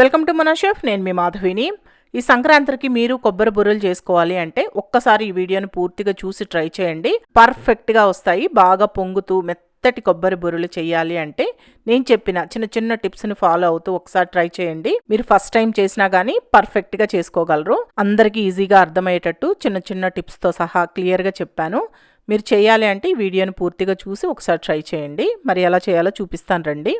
Welcome to మన chef నేను మీ మాధవిని. ఈ సంక్రాంతికి మీరు కొబ్బరి బుర్రలు చేసుకోవాలి అంటే ఒక్కసారి ఈ వీడియోని పూర్తిగా చూసి ట్రై చేయండి. పర్ఫెక్ట్గా వస్తాయి బాగా పొంగుతూ మెత్తటి కొబ్బరి బుర్రలు చేయాలి అంటే నేను చెప్పిన చిన్న చిన్న టిప్స్ని ఫాలో అవుతూ ఒకసారి ట్రై చేయండి. మీరు ఫస్ట్ టైం చేసినా కానీ పర్ఫెక్ట్గా చేసుకోగలరు. అందరికీ ఈజీగా అర్థమయ్యేటట్టు చిన్న చిన్న టిప్స్తో సహా క్లియర్గా చెప్పాను. మీరు చేయాలి అంటే ఈ వీడియోని పూర్తిగా చూసి ఒకసారి ట్రై చేయండి. మరి ఎలా చేయాలో చూపిస్తాను రండి.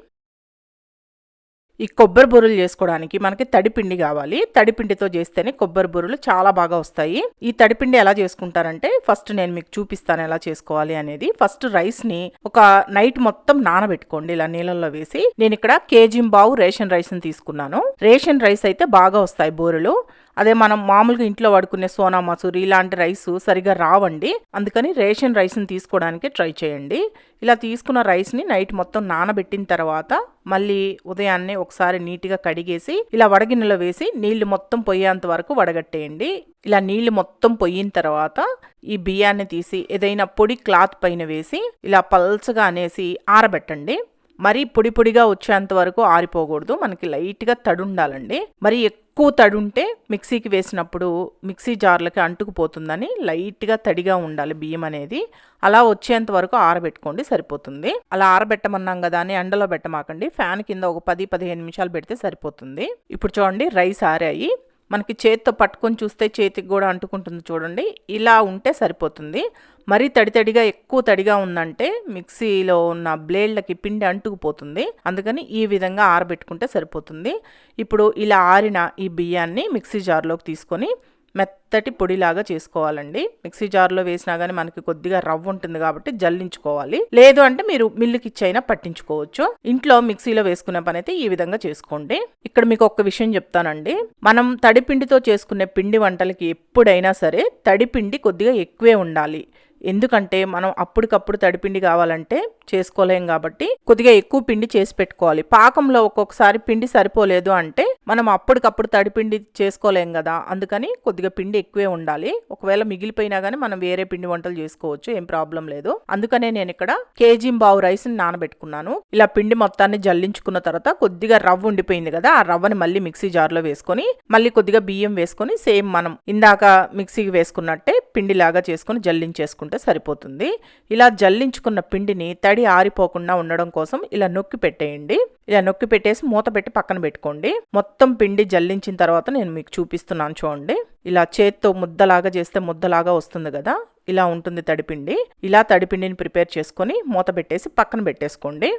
ఈ కొబ్బరి బుర్రలు చేసుకోవడానికి మనకి తడిపిండి కావాలి. తడిపిండితో చేస్తేనే కొబ్బరి బుర్రలు చాలా బాగా వస్తాయి. ఈ తడిపిండి ఎలా చేసుకుంటారంటే ఫస్ట్ నేను మీకు చూపిస్తాను ఎలా చేసుకోవాలి అనేది. ఫస్ట్ రైస్ని ఒక నైట్ మొత్తం నానబెట్టుకోండి ఇలా నీళ్ళల్లో వేసి. నేను ఇక్కడ కేజీ బావు రేషన్ రైస్ని తీసుకున్నాను. రేషన్ రైస్ అయితే బాగా వస్తాయి బూరెలు. అదే మనం మామూలుగా ఇంట్లో వాడుకునే సోనా మసూరి ఇలాంటి రైస్ సరిగా రావండి. అందుకని రేషన్ రైస్ని తీసుకోవడానికి ట్రై చేయండి. ఇలా తీసుకున్న రైస్ని నైట్ మొత్తం నానబెట్టిన తర్వాత మళ్ళీ ఉదయాన్నే ఒకసారి నీట్గా కడిగేసి ఇలా వడగిన్నెలో వేసి నీళ్ళు మొత్తం పొయ్యేంత వరకు వడగట్టేయండి. ఇలా నీళ్ళు మొత్తం పొయ్యిన తర్వాత ఈ బియ్యాన్ని తీసి ఏదైనా పొడి క్లాత్ పైన వేసి ఇలా పల్చగా అనేసి ఆరబెట్టండి. మరీ పొడి పొడిగా వచ్చేంత వరకు ఆరిపోకూడదు. మనకి లైట్గా తడి ఉండాలండి మరి ఎక్కువ తడి ఉంటే మిక్సీకి వేసినప్పుడు మిక్సీ జార్లకి అంటుకుపోతుందని లైట్గా తడిగా ఉండాలి బియ్యం అనేది. అలా వచ్చేంత వరకు ఆరబెట్టుకోండి సరిపోతుంది. అలా ఆరబెట్టమన్నాం కదా అని ఎండలో పెట్టమాకండి. ఫ్యాన్ కింద ఒక పది పదిహేను నిమిషాలు పెడితే సరిపోతుంది. ఇప్పుడు చూడండి రైస్ ఆరాయి. మనకి చేతితో పట్టుకొని చూస్తే చేతికి కూడా అంటుకుంటుంది చూడండి. ఇలా ఉంటే సరిపోతుంది. మరీ తడి తడిగా ఎక్కువ తడిగా ఉందంటే మిక్సీలో ఉన్న బ్లేడ్లకి పిండి అంటుకుపోతుంది. అందుకని ఈ విధంగా ఆరబెట్టుకుంటే సరిపోతుంది. ఇప్పుడు ఇలా ఆరిన ఈ బియ్యాన్ని మిక్సీ జార్లోకి తీసుకొని మెత్తటి పొడిలాగా చేసుకోవాలండి. మిక్సీ జార్లో వేసినా కానీ మనకి కొద్దిగా రవ్వ ఉంటుంది కాబట్టి జల్లించుకోవాలి. లేదు అంటే మీరు మిల్లుకి ఇచ్చైనా పట్టించుకోవచ్చు. ఇంట్లో మిక్సీలో వేసుకునే పని అయితే ఈ విధంగా చేసుకోండి. ఇక్కడ మీకు ఒక విషయం చెప్తానండి. మనం తడిపిండితో చేసుకునే పిండి వంటలకి ఎప్పుడైనా సరే తడిపిండి కొద్దిగా ఎక్కువే ఉండాలి. ఎందుకంటే మనం అప్పటికప్పుడు తడిపిండి కావాలంటే చేసుకోలేం కాబట్టి కొద్దిగా ఎక్కువ పిండి చేసి పెట్టుకోవాలి. పాకంలో ఒక్కొక్కసారి పిండి సరిపోలేదు అంటే మనం అప్పటికప్పుడు తడిపిండి చేసుకోలేం కదా అందుకని కొద్దిగా పిండి ఎక్కువే ఉండాలి. ఒకవేళ మిగిలిపోయినా కానీ మనం వేరే పిండి వంటలు చేసుకోవచ్చు ఏం ప్రాబ్లం లేదు. అందుకనే నేను ఇక్కడ కేజీ బావు రైస్ని నానబెట్టుకున్నాను. ఇలా పిండి మొత్తాన్ని జల్లించుకున్న తర్వాత కొద్దిగా రవ్వ ఉండిపోయింది కదా ఆ రవ్వని మళ్ళీ మిక్సీ జార్లో వేసుకొని మళ్ళీ కొద్దిగా బియ్యం వేసుకొని సేమ్ మనం ఇందాక మిక్సీకి వేసుకున్నట్టే పిండిలాగా చేసుకొని జల్లించేసుకుంటే సరిపోతుంది. ఇలా జల్లించుకున్న పిండిని తడి ఆరిపోకుండా ఉండడం కోసం ఇలా నొక్కి పెట్టేయండి. ఇలా నొక్కి పెట్టేసి మూత పెట్టి పక్కన పెట్టుకోండి. మొత్తం మొత్తం పిండి జల్లించిన తర్వాత నేను మీకు చూపిస్తున్నాను చూడండి. ఇలా చేత్తో ముద్దలాగా చేస్తే ముద్దలాగా వస్తుంది కదా? ఇలా ఉంటుంది తడిపిండి ఇలా తడిపిండిని ప్రిపేర్ చేసుకొని మూత పెట్టేసి పక్కన పెట్టేసుకోండి.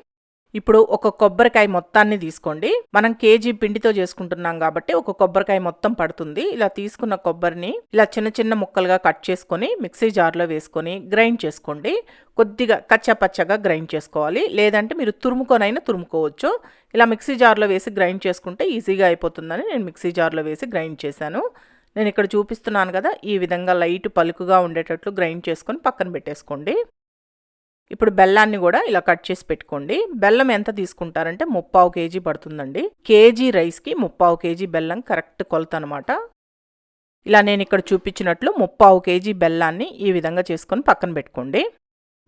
ఇప్పుడు ఒక కొబ్బరికాయ మొత్తాన్ని తీసుకోండి. మనం కేజీ పిండితో చేసుకుంటున్నాం కాబట్టి ఒక కొబ్బరికాయ మొత్తం పడుతుంది. ఇలా తీసుకున్న కొబ్బరిని ఇలా చిన్న చిన్న ముక్కలుగా కట్ చేసుకొని మిక్సీ జార్లో వేసుకొని గ్రైండ్ చేసుకోండి. కొద్దిగా కచ్చపచ్చగా గ్రైండ్ చేసుకోవాలి. లేదంటే మీరు తురుముకొనైనా తురుముకోవచ్చు. ఇలా మిక్సీ జార్లో వేసి గ్రైండ్ చేసుకుంటే ఈజీగా అయిపోతుందని నేను మిక్సీ జార్లో వేసి గ్రైండ్ చేశాను. నేను ఇక్కడ చూపిస్తున్నాను కదా ఈ విధంగా లైట్ పలుకుగా ఉండేటట్లు గ్రైండ్ చేసుకొని పక్కన పెట్టేసుకోండి. ఇప్పుడు బెల్లాన్ని కూడా ఇలా కట్ చేసి పెట్టుకోండి. బెల్లం ఎంత తీసుకుంటారంటే ముప్పావు కేజీ పడుతుందండి. కేజీ రైస్కి ముప్పావు కేజీ బెల్లం కరెక్ట్ కొలత అనమాట ఇలా నేను ఇక్కడ చూపించినట్లు ముప్పావు కేజీ బెల్లాన్ని ఈ విధంగా చేసుకొని పక్కన పెట్టుకోండి.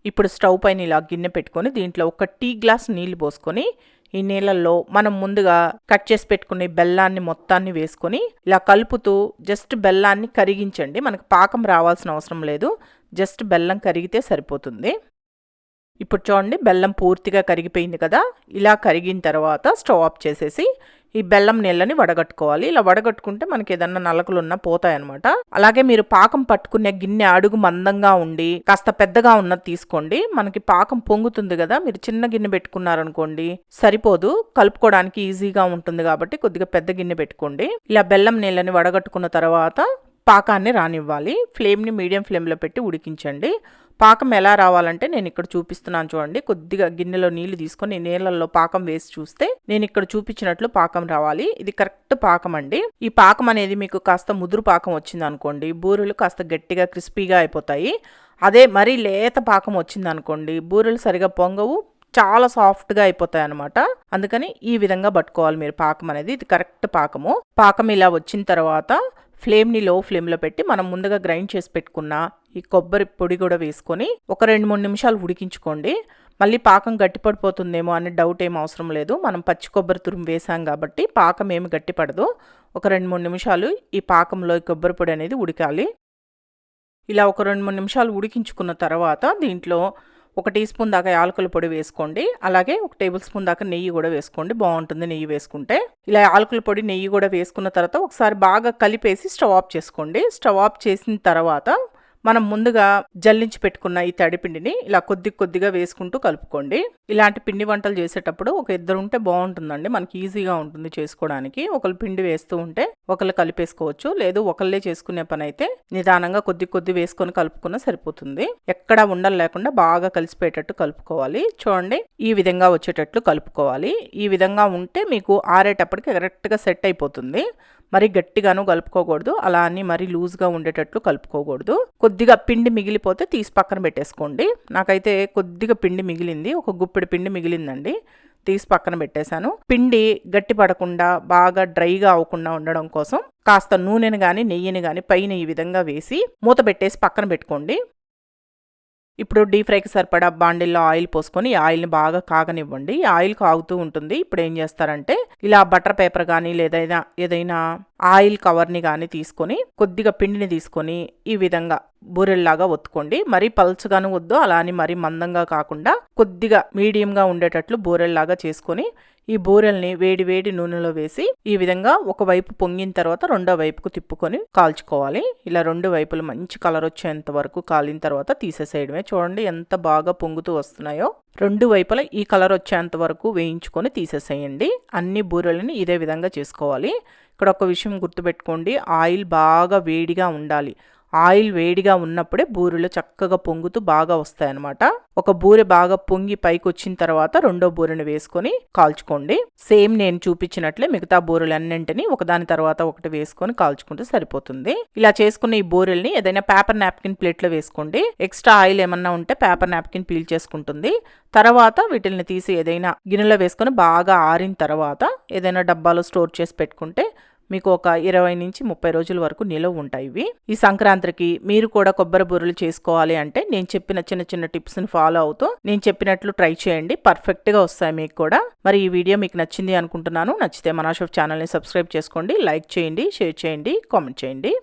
ఇప్పుడు స్టవ్ పైన ఇలా గిన్నె పెట్టుకొని దీంట్లో ఒక టీ గ్లాస్ నీళ్ళు పోసుకొని ఈ నీళ్ళల్లో మనం ముందుగా కట్ చేసి పెట్టుకునే బెల్లాన్ని మొత్తాన్ని వేసుకొని ఇలా కలుపుతూ జస్ట్ బెల్లాన్ని కరిగించండి. మనకు పాకం రావాల్సిన అవసరం లేదు. జస్ట్ బెల్లం కరిగితే సరిపోతుంది. ఇప్పుడు చూడండి బెల్లం పూర్తిగా కరిగిపోయింది కదా? ఇలా కరిగిన తర్వాత స్టవ్ ఆఫ్ చేసేసి ఈ బెల్లం నీళ్ళని వడగట్టుకోవాలి. ఇలా వడగట్టుకుంటే మనకి ఏదన్నా నలకలు ఉన్నా పోతాయన్నమాట. అలాగే మీరు పాకం పట్టుకునే గిన్నె అడుగు మందంగా ఉండి కాస్త పెద్దగా ఉన్నది తీసుకోండి. మనకి పాకం పొంగుతుంది కదా? మీరు చిన్న గిన్నె పెట్టుకున్నారనుకోండి సరిపోదు. కలుపుకోవడానికి ఈజీగా ఉంటుంది కాబట్టి కొద్దిగా పెద్ద గిన్నె పెట్టుకోండి. ఇలా బెల్లం నీళ్ళని వడగట్టుకున్న తర్వాత పాకాన్ని రానివ్వాలి. ఫ్లేమ్ని మీడియం ఫ్లేమ్లో పెట్టి ఉడికించండి. పాకం ఎలా రావాలంటే నేను ఇక్కడ చూపిస్తున్నాను చూడండి. కొద్దిగా గిన్నెలో నీళ్ళు తీసుకొని నీళ్ళల్లో పాకం వేసి చూస్తే నేను ఇక్కడ చూపించినట్లు పాకం రావాలి. ఇది కరెక్ట్ పాకం అండి. ఈ పాకం అనేది మీకు కాస్త ముదురు పాకం వచ్చింది అనుకోండి. బూరెలు కాస్త గట్టిగా క్రిస్పీగా అయిపోతాయి. అదే మరీ లేత పాకం వచ్చింది అనుకోండి. బూరెలు సరిగా పొంగవు చాలా సాఫ్ట్గా అయిపోతాయి అనమాట అందుకని ఈ విధంగా పట్టుకోవాలి మీరు పాకం అనేది. ఇది కరెక్ట్ పాకము. పాకం ఇలా వచ్చిన తర్వాత ఫ్లేమ్ని లో ఫ్లేమ్లో పెట్టి మనం ముందుగా గ్రైండ్ చేసి పెట్టుకున్న ఈ కొబ్బరి పొడి కూడా వేసుకొని ఒక రెండు మూడు నిమిషాలు ఉడికించుకోండి. మళ్ళీ పాకం గట్టిపడిపోతుందేమో అనే డౌట్ ఏం అవసరం లేదు. మనం పచ్చి కొబ్బరి తురుము వేసాం కాబట్టి పాకం ఏమి గట్టిపడదు ఒక రెండు మూడు నిమిషాలు ఈ పాకంలో ఈ కొబ్బరి పొడి అనేది ఉడకాలి. ఇలా ఒక రెండు మూడు నిమిషాలు ఉడికించుకున్న తర్వాత దీంట్లో ఒక టీ స్పూన్ దాకా యాలకుల పొడి వేసుకోండి. అలాగే ఒక టేబుల్ స్పూన్ దాకా నెయ్యి కూడా వేసుకోండి. బాగుంటుంది నెయ్యి వేసుకుంటే. ఇలా యాలకుల పొడి నెయ్యి కూడా వేసుకున్న తర్వాత ఒకసారి బాగా కలిపేసి స్టవ్ ఆఫ్ చేసుకోండి. స్టవ్ ఆఫ్ చేసిన తర్వాత మనం ముందుగా జల్లించి పెట్టుకున్న ఈ తడిపిండిని ఇలా కొద్ది కొద్దిగా వేసుకుంటూ కలుపుకోండి. ఇలాంటి పిండి వంటలు చేసేటప్పుడు ఒక ఇద్దరు ఉంటే బాగుంటుందండి. మనకి ఈజీగా ఉంటుంది చేసుకోవడానికి. ఒకళ్ళు పిండి వేస్తూ ఉంటే ఒకళ్ళు కలిపేసుకోవచ్చు. లేదు ఒకళ్ళే చేసుకునే పని అయితే నిదానంగా కొద్ది కొద్ది వేసుకొని కలుపుకున్న సరిపోతుంది. ఎక్కడ ఉండలు లేకుండా బాగా కలిసిపోయేటట్టు కలుపుకోవాలి. చూడండి ఈ విధంగా వచ్చేటట్లు కలుపుకోవాలి. ఈ విధంగా ఉంటే మీకు ఆరేటప్పటికి కరెక్ట్గా సెట్ అయిపోతుంది. మరి గట్టిగాను కలుపుకోకూడదు. అలా అని మరీ లూజ్గా ఉండేటట్లు కలుపుకోకూడదు. కొద్దిగా పిండి మిగిలిపోతే తీసి పక్కన పెట్టేసుకోండి. నాకైతే కొద్దిగా పిండి మిగిలింది. ఒక గుప్పిడి పిండి మిగిలిందండి. తీసి పక్కన పెట్టేశాను. పిండి గట్టి పడకుండా బాగా డ్రైగా అవ్వకుండా ఉండడం కోసం కాస్త నూనెని కానీ నెయ్యిని కానీ పైన ఈ విధంగా వేసి మూత పెట్టేసి పక్కన పెట్టుకోండి. ఇప్పుడు డీప్ ఫ్రైకి సరిపడా బాండిల్లో ఆయిల్ పోసుకొని ఆయిల్ని బాగా కాగనివ్వండి. ఆయిల్ కాగుతూ ఉంటుంది. ఇప్పుడు ఏం చేస్తారంటే ఇలా బటర్ పేపర్ కానీ లేదైనా ఏదైనా ఆయిల్ కవర్ని కానీ తీసుకొని కొద్దిగా పిండిని తీసుకొని ఈ విధంగా బూరెల్లాగా ఒత్తుకోండి. మరీ పల్చగాను వద్దు అలా అని మరీ మందంగా కాకుండా కొద్దిగా మీడియంగా ఉండేటట్లు బూరెల్లాగా చేసుకొని ఈ బూరెల్ని వేడి వేడి నూనెలో వేసి ఈ విధంగా ఒక వైపు పొంగిన తర్వాత రెండో వైపుకు తిప్పుకొని కాల్చుకోవాలి. ఇలా రెండు వైపులు మంచి కలర్ వచ్చేంత వరకు కాలిన తర్వాత తీసేసేయడమే. చూడండి ఎంత బాగా పొంగుతూ వస్తున్నాయో. రెండు వైపులా ఈ కలర్ వచ్చేంత వరకు వేయించుకొని తీసేసేయండి. అన్ని బూరెలని ఇదే విధంగా చేసుకోవాలి. ఇక్కడ ఒక విషయం గుర్తుపెట్టుకోండి. ఆయిల్ బాగా వేడిగా ఉండాలి. ఆయిల్ వేడిగా ఉన్నప్పుడే బూరెలు చక్కగా పొంగుతూ బాగా వస్తాయన్నమాట. ఒక బూరె బాగా పొంగి పైకి వచ్చిన తర్వాత రెండో బూరెని వేసుకొని కాల్చుకోండి. సేమ్ నేను చూపించినట్లే మిగతా బూరెలన్నింటినీ ఒకదాని తర్వాత ఒకటి వేసుకొని కాల్చుకుంటే సరిపోతుంది. ఇలా చేసుకున్న ఈ బూరెల్ని ఏదైనా పేపర్ నాప్కిన్ ప్లేట్లో వేసుకోండి. ఎక్స్ట్రా ఆయిల్ ఏమన్నా ఉంటే పేపర్ నాప్కిన్ పీల్ చేసుకుంటుంది. తర్వాత వీటిని తీసి ఏదైనా గిన్నెలో వేసుకొని బాగా ఆరిన తర్వాత ఏదైనా డబ్బాలో స్టోర్ చేసి పెట్టుకుంటే మీకు ఒక ఇరవై నుంచి ముప్పై రోజుల వరకు నిలవ ఉంటాయి ఇవి. ఈ సంక్రాంతికి మీరు కూడా కొబ్బరి బూరలు చేసుకోవాలి అంటే నేను చెప్పిన చిన్న చిన్న టిప్స్ని ఫాలో అవుతూ నేను చెప్పినట్లు ట్రై చేయండి. పర్ఫెక్ట్గా వస్తాయి మీకు కూడా. మరి ఈ వీడియో మీకు నచ్చింది అనుకుంటున్నాను. నచ్చితే మనాషఫ్ ఛానల్ని సబ్స్క్రైబ్ చేసుకోండి. లైక్ చేయండి షేర్ చేయండి కామెంట్ చేయండి.